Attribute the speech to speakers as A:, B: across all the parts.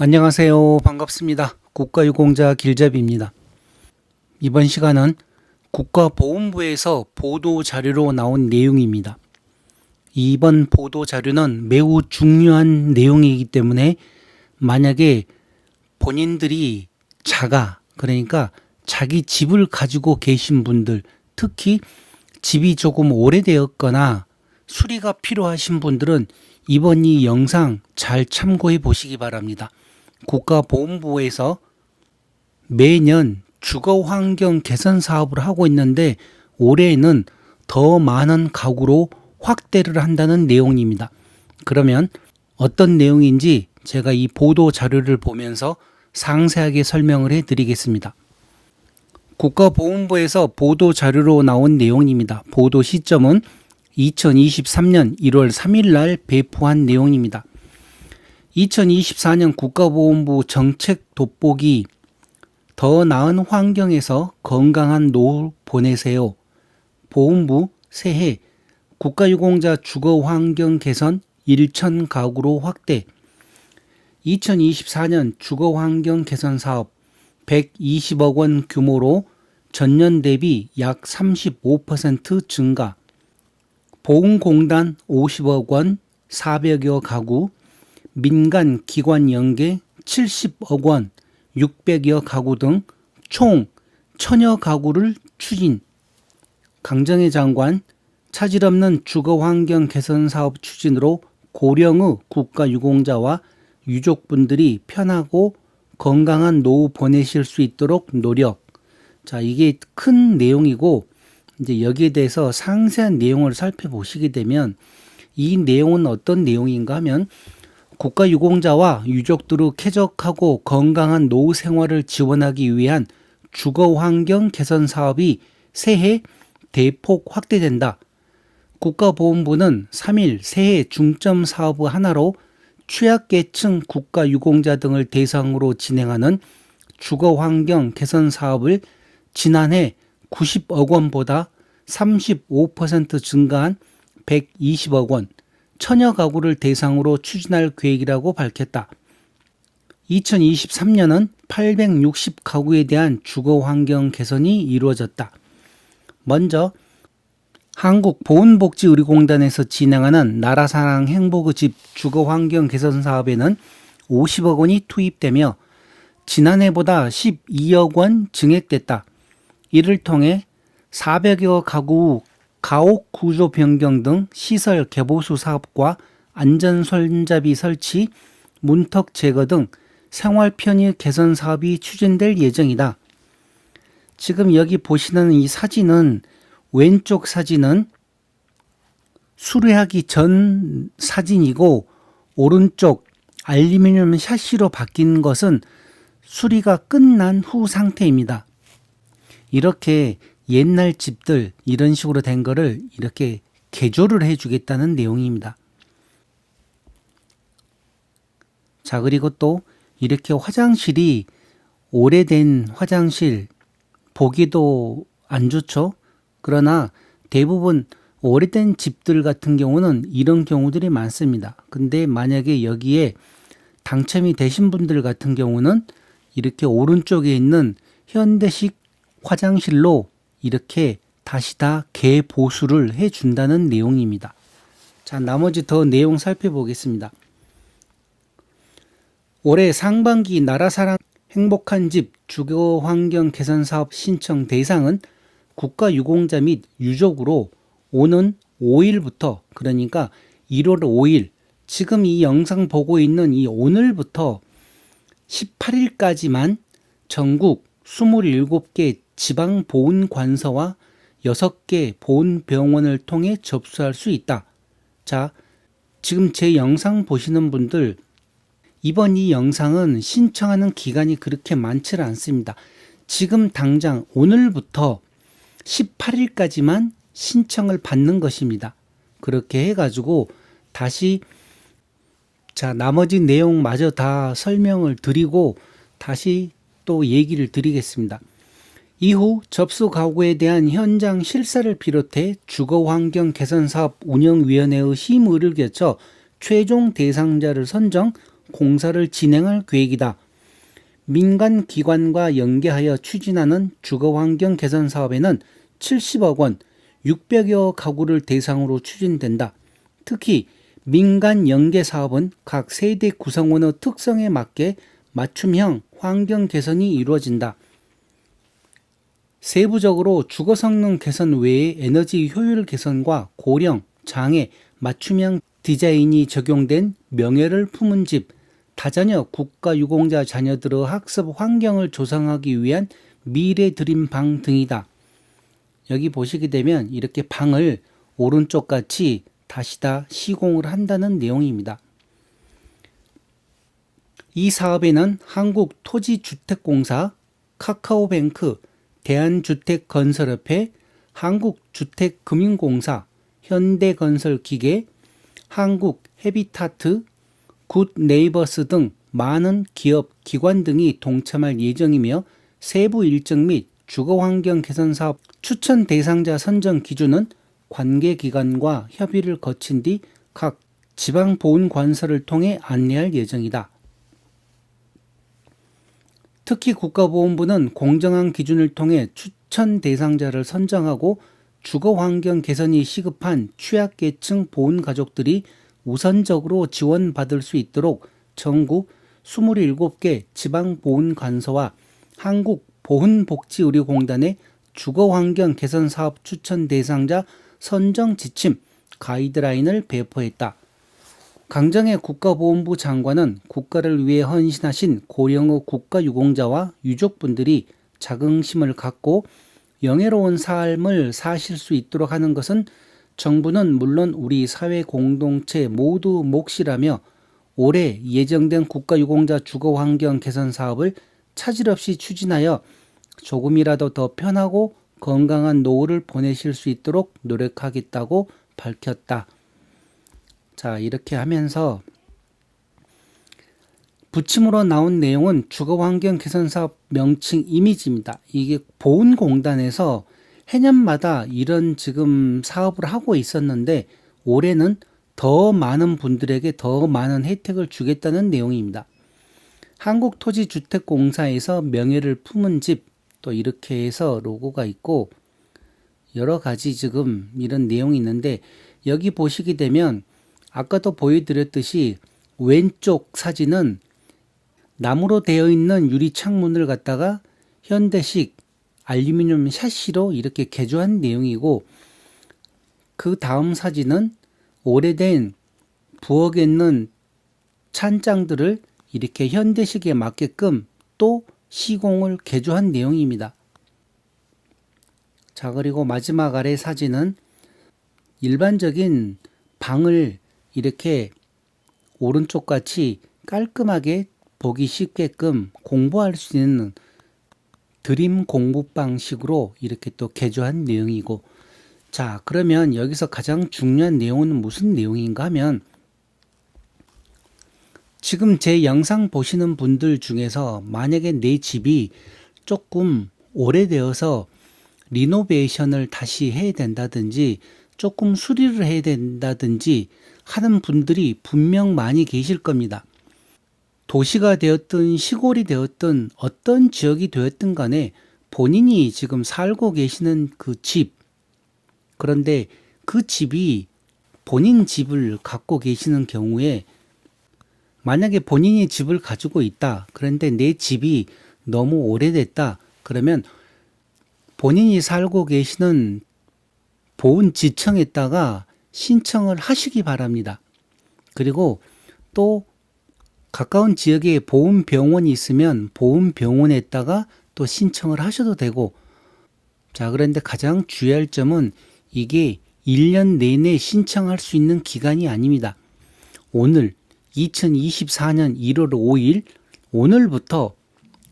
A: 안녕하세요. 반갑습니다. 국가유공자 길잡이입니다. 이번 시간은 국가보훈부에서 보도 자료로 나온 내용입니다. 이번 보도 자료는 매우 중요한 내용이기 때문에 만약에 본인들이 자가 그러니까 자기 집을 가지고 계신 분들 특히 집이 조금 오래되었거나 수리가 필요하신 분들은 이번 이 영상 잘 참고해 보시기 바랍니다. 국가보훈부에서 매년 주거 환경 개선 사업을 하고 있는데 올해에는 더 많은 가구로 확대를 한다는 내용입니다. 그러면 어떤 내용인지 제가 이 보도 자료를 보면서 상세하게 설명을 해 드리겠습니다. 국가보훈부에서 보도 자료로 나온 내용입니다. 보도 시점은 2023년 1월 3일 날 배포한 내용입니다. 2024년 국가보훈부 정책 돋보기 더 나은 환경에서 건강한 노후 보내세요. 보훈부 새해 국가유공자 주거 환경 개선 1천 가구로 확대 2024년 주거 환경 개선 사업 120억 원 규모로 전년 대비 약 35% 증가 보훈공단 50억 원 400여 가구 민간 기관 연계 70억 원 600여 가구 등 총 천여 가구를 추진 강정희 장관 차질 없는 주거 환경 개선 사업 추진으로 고령의 국가 유공자와 유족분들이 편하고 건강한 노후 보내실 수 있도록 노력. 자, 이게 큰 내용이고 이제 여기에 대해서 상세한 내용을 살펴보시게 되면 이 내용은 어떤 내용인가 하면 국가 유공자와 유족들의 쾌적하고 건강한 노후 생활을 지원하기 위한 주거 환경 개선 사업이 새해 대폭 확대된다. 국가보훈부는 3일 새해 중점 사업 하나로 취약계층 국가 유공자 등을 대상으로 진행하는 주거 환경 개선 사업을 지난해 90억 원보다 35% 증가한 120억 원, 천여 가구를 대상으로 추진할 계획이라고 밝혔다. 2023년은 860 가구에 대한 주거 환경 개선이 이루어졌다. 먼저 한국보훈복지의료공단에서 진행하는 나라사랑 행복의 집 주거 환경 개선 사업에는 50억 원이 투입되며 지난해보다 12억 원 증액됐다. 이를 통해 400여 가구 가옥 구조 변경 등 시설 개보수 사업과 안전 손잡이 설치, 문턱 제거 등 생활 편의 개선 사업이 추진될 예정이다. 지금 여기 보시는 이 사진은 왼쪽 사진은 수리하기 전 사진이고 오른쪽 알루미늄 샤시로 바뀐 것은 수리가 끝난 후 상태입니다. 이렇게 옛날 집들 이런 식으로 된 거를 이렇게 개조를 해주겠다는 내용입니다. 자, 그리고 또 이렇게 화장실이 오래된 화장실 보기도 안 좋죠? 그러나 대부분 오래된 집들 같은 경우는 이런 경우들이 많습니다. 근데 만약에 여기에 당첨이 되신 분들 같은 경우는 이렇게 오른쪽에 있는 현대식 화장실로 이렇게 다시 다 개보수를 해 준다는 내용입니다. 자, 나머지 더 내용 살펴보겠습니다. 올해 상반기 나라사랑 행복한 집 주거 환경 개선 사업 신청 대상은 국가 유공자 및 유족으로 오는 5일부터 그러니까 1월 5일 지금 이 영상 보고 있는 이 오늘부터 18일까지만 전국 27개 지방 보훈 관서와 6개 보훈 병원을 통해 접수할 수 있다. 자, 지금 제 영상 보시는 분들 이번 이 영상은 신청하는 기간이 그렇게 많지 않습니다. 지금 당장 오늘부터 18일까지만 신청을 받는 것입니다. 그렇게 해가지고 다시 자 나머지 내용마저 다 설명을 드리고 다시 또 얘기를 드리겠습니다. 이후 접수 가구에 대한 현장 실사를 비롯해 주거 환경 개선 사업 운영위원회의 심의를 거쳐 최종 대상자를 선정 공사를 진행할 계획이다. 민간 기관과 연계하여 추진하는 주거 환경 개선 사업에는 70억 원, 600여 가구를 대상으로 추진된다. 특히 민간 연계 사업은 각 세대 구성원의 특성에 맞게 맞춤형 환경 개선이 이루어진다. 세부적으로 주거 성능 개선 외에 에너지 효율 개선과 고령, 장애, 맞춤형 디자인이 적용된 명예를 품은 집, 다자녀 국가 유공자 자녀들의 학습 환경을 조성하기 위한 미래 드림 방 등이다. 여기 보시게 되면 이렇게 방을 오른쪽 같이 다시 다 시공을 한다는 내용입니다. 이 사업에는 한국토지주택공사, 카카오뱅크, 대한주택건설협회, 한국주택금융공사, 현대건설기계, 한국헤비타트, 굿네이버스 등 많은 기업, 기관 등이 동참할 예정이며 세부 일정 및 주거환경 개선 사업 추천 대상자 선정 기준은 관계기관과 협의를 거친 뒤 각 지방보훈관서를 통해 안내할 예정이다. 특히 국가보훈부는 공정한 기준을 통해 추천 대상자를 선정하고 주거 환경 개선이 시급한 취약계층 보훈 가족들이 우선적으로 지원받을 수 있도록 전국 27개 지방 보훈 관서와 한국 보훈복지의료공단에 주거 환경 개선 사업 추천 대상자 선정 지침 가이드라인을 배포했다. 강정의 국가보훈부 장관은 국가를 위해 헌신하신 고령의 국가유공자와 유족분들이 자긍심을 갖고 영예로운 삶을 사실 수 있도록 하는 것은 정부는 물론 우리 사회 공동체 모두 몫이라며 올해 예정된 국가유공자 주거 환경 개선 사업을 차질 없이 추진하여 조금이라도 더 편하고 건강한 노후를 보내실 수 있도록 노력하겠다고 밝혔다. 자, 이렇게 하면서 부침으로 나온 내용은 주거 환경 개선 사업 명칭 이미지입니다. 이게 보훈공단에서 해년마다 이런 지금 사업을 하고 있었는데 올해는 더 많은 분들에게 더 많은 혜택을 주겠다는 내용입니다. 한국토지주택공사에서 명예를 품은 집 또 이렇게 해서 로고가 있고 여러 가지 지금 이런 내용이 있는데 여기 보시게 되면 아까도 보여드렸듯이 왼쪽 사진은 나무로 되어 있는 유리 창문을 갖다가 현대식 알루미늄 샤시로 이렇게 개조한 내용이고 그 다음 사진은 오래된 부엌에 있는 찬장들을 이렇게 현대식에 맞게끔 또 시공을 개조한 내용입니다. 자, 그리고 마지막 아래 사진은 일반적인 방을 이렇게 오른쪽 같이 깔끔하게 보기 쉽게끔 공부할 수 있는 드림 공부 방식으로 이렇게 또 개조한 내용이고. 자, 그러면 여기서 가장 중요한 내용은 무슨 내용인가 하면 지금 제 영상 보시는 분들 중에서 만약에 내 집이 조금 오래되어서 리노베이션을 다시 해야 된다든지 조금 수리를 해야 된다든지 하는 분들이 분명 많이 계실 겁니다. 도시가 되었든 시골이 되었든 어떤 지역이 되었든 간에 본인이 지금 살고 계시는 그 집, 그런데 그 집이 본인 집을 갖고 계시는 경우에 만약에 본인이 집을 가지고 있다. 그런데 내 집이 너무 오래됐다. 그러면 본인이 살고 계시는 보훈지청에다가 신청을 하시기 바랍니다. 그리고 또 가까운 지역에 보훈병원이 있으면 보훈병원에다가 또 신청을 하셔도 되고 자, 그런데 가장 주의할 점은 이게 1년 내내 신청할 수 있는 기간이 아닙니다. 오늘 2024년 1월 5일 오늘부터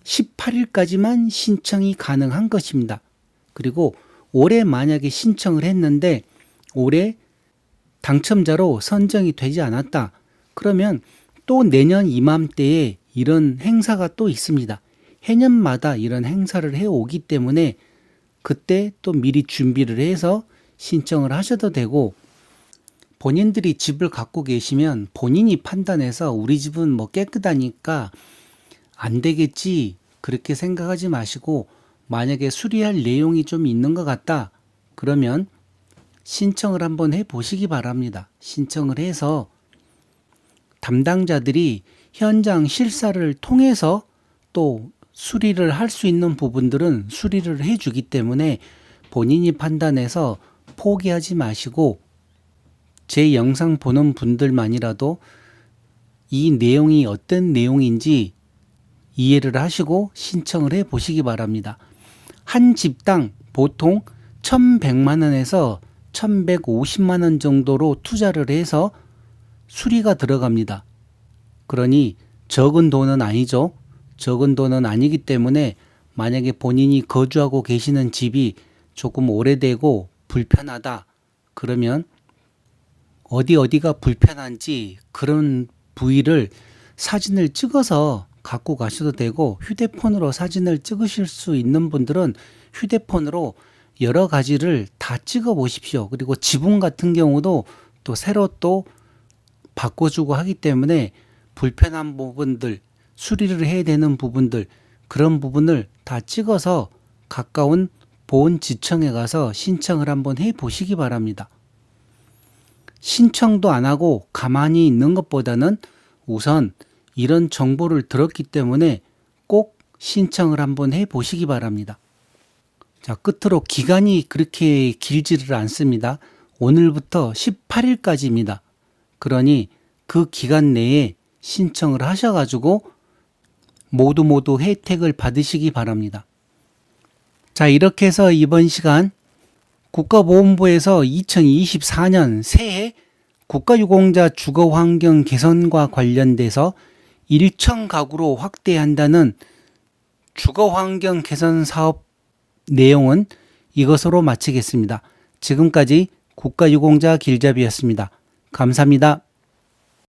A: 18일까지만 신청이 가능한 것입니다. 그리고 올해 만약에 신청을 했는데 올해 당첨자로 선정이 되지 않았다. 그러면 또 내년 이맘때에 이런 행사가 또 있습니다. 해년마다 이런 행사를 해 오기 때문에 그때 또 미리 준비를 해서 신청을 하셔도 되고 본인들이 집을 갖고 계시면 본인이 판단해서 우리 집은 뭐 깨끗하니까 안 되겠지 그렇게 생각하지 마시고 만약에 수리할 내용이 좀 있는 것 같다 그러면 신청을 한번 해 보시기 바랍니다. 신청을 해서 담당자들이 현장 실사를 통해서 또 수리를 할 수 있는 부분들은 수리를 해 주기 때문에 본인이 판단해서 포기하지 마시고 제 영상 보는 분들만이라도 이 내용이 어떤 내용인지 이해를 하시고 신청을 해 보시기 바랍니다. 한 집당 보통 1100만 원에서 1150만 원 정도로 투자를 해서 수리가 들어갑니다. 그러니 적은 돈은 아니죠. 적은 돈은 아니기 때문에 만약에 본인이 거주하고 계시는 집이 조금 오래되고 불편하다. 그러면 어디 어디가 불편한지 그런 부위를 사진을 찍어서 갖고 가셔도 되고 휴대폰으로 사진을 찍으실 수 있는 분들은 휴대폰으로 여러 가지를 다 찍어 보십시오. 그리고 지붕 같은 경우도 또 새로 또 바꿔주고 하기 때문에 불편한 부분들, 수리를 해야 되는 부분들, 그런 부분을 다 찍어서 가까운 보훈지청에 가서 신청을 한번 해 보시기 바랍니다. 신청도 안 하고 가만히 있는 것보다는 우선 이런 정보를 들었기 때문에 꼭 신청을 한번 해 보시기 바랍니다. 자, 끝으로 기간이 그렇게 길지를 않습니다. 오늘부터 18일까지입니다. 그러니 그 기간 내에 신청을 하셔가지고 모두 모두 혜택을 받으시기 바랍니다. 자, 이렇게 해서 이번 시간 국가보훈부에서 2024년 새해 국가유공자 주거 환경 개선과 관련돼서 1천 가구로 확대한다는 주거 환경 개선 사업 내용은 이것으로 마치겠습니다. 지금까지 국가유공자 길잡이였습니다. 감사합니다.